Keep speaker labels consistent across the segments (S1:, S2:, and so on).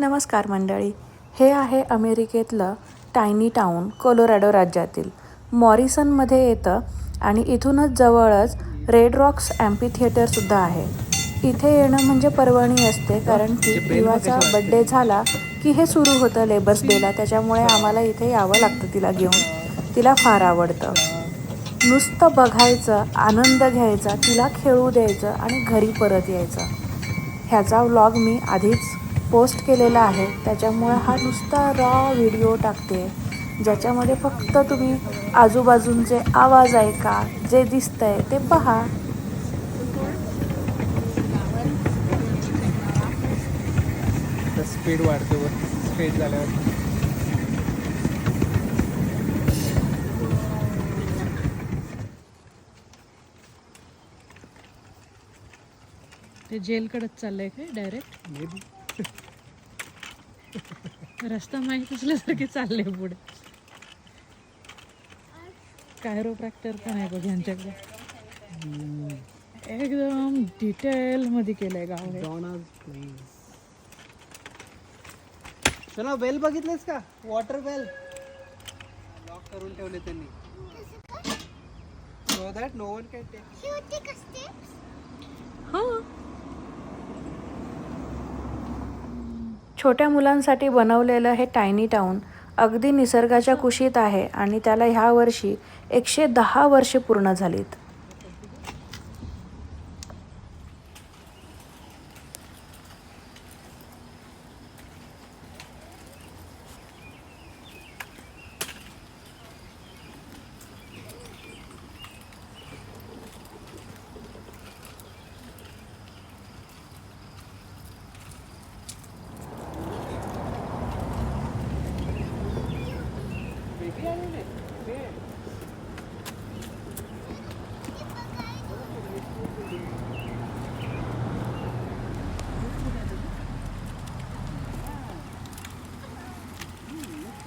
S1: नमस्कार मंडळी. हे आहे अमेरिकेतलं टायनी टाऊन कोलोरॅडो राज्यातील. मॉरिसनमध्ये येतं आणि इथूनच जवळच रेड रॉक्स ॲम्पी थिएटरसुद्धा आहे. इथे येणं म्हणजे पर्वणी असते कारण की इवाचा बड्डे झाला की हे सुरू होतं लेबर्स डेला त्याच्यामुळे आम्हाला इथे यावं लागतं तिला घेऊन. तिला फार आवडतं. नुसतं बघायचं आनंद घ्यायचा तिला खेळू द्यायचं आणि घरी परत यायचं. ह्याचा व्लॉग मी आधीच पोस्ट केलेला आहे त्याच्यामुळे हा नुसता रॉ व्हिडिओ टाकते. ज्याच्यामध्ये फक्त तुम्ही आजूबाजूंचे आवाज ऐका जे दिसतंय ते पहा.
S2: स्पीड वाढते वर स्ट्रेट झाल्यावर.
S3: ते जेलकडेच चाललंय काय डायरेक्ट रस्ता माहीत असल्यासारखे चालले पुढे. कायरोप्रॅक्टर पण आहे बघ यांच्याकडे. एकदम डिटेल मध्ये केलंय गाव हे.
S2: चला बेल बघितलेस का? वॉटर बेल लॉक करून ठेवले त्यांनी. So that no one can take
S3: हा.
S1: छोट्या मुलांसाठी बनवलेलं हे टायनी टाऊन अगदी निसर्गाच्या कुशीत आहे आणि त्याला ह्या वर्षी एकशे दहा वर्षे पूर्ण झालीत.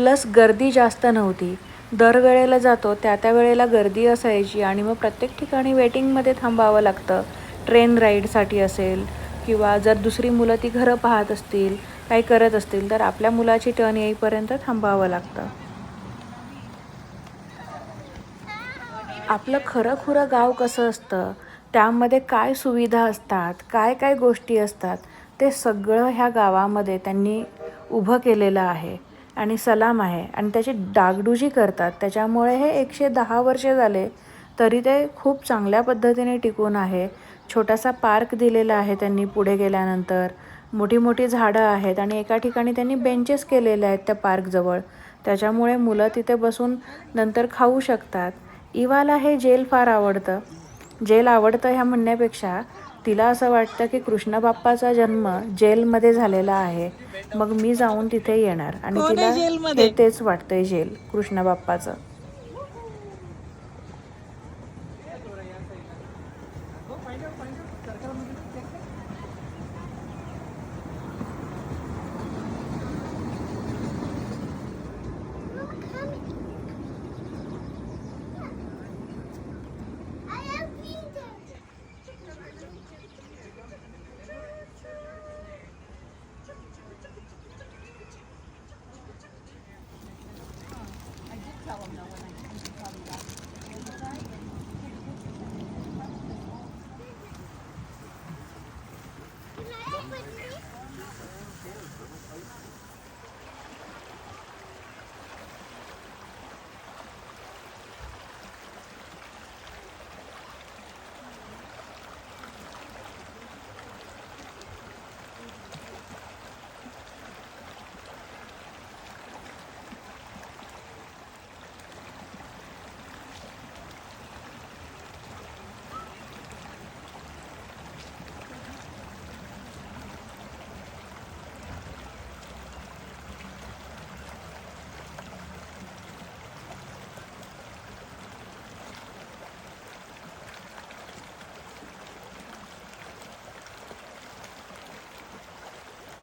S1: प्लस गर्दी जास्त नव्हती. दरवेळेला जातो त्या त्या वेळेला गर्दी असायची आणि मग प्रत्येक ठिकाणी वेटिंगमध्ये थांबावं लागतं. ट्रेन राईडसाठी असेल किंवा जर दुसरी मुलं ती घरं पाहत असतील काही करत असतील तर आपल्या मुलाची टर्न येईपर्यंत थांबावं लागतं. आपलं खरं खुरं गाव कसं असतं? त्यामध्ये काय सुविधा असतात? काय काय गोष्टी असतात? ते सगळं ह्या गावामध्ये त्यांनी उभं केलेलं आहे. आणि सलाम आहे. आणि त्याची डागडुजी करतात. त्याच्यामुळे हे एकशे दहा वर्षे झाले तरी ते खूप चांगल्या पद्धतीने टिकून आहे. छोटासा पार्क दिलेला आहे त्यांनी पुढे गेल्यानंतर. मोठी मोठी झाडं आहेत आणि एका ठिकाणी त्यांनी बेंचेस केलेले आहेत त्या पार्कजवळ त्याच्यामुळे मुलं तिथे बसून नंतर खाऊ शकतात. इवाला हे जेल फार आवडतं. जेल आवडतं ह्या म्हणण्यापेक्षा. तिला असं वाटतं की कृष्ण बाप्पाचा जन्म जेलमध्ये झालेला आहे. मग मी जाऊन तिथे येणार. आणि
S3: आहे
S1: तिला? हे तेच वाटतंय जेल कृष्ण बाप्पाचं.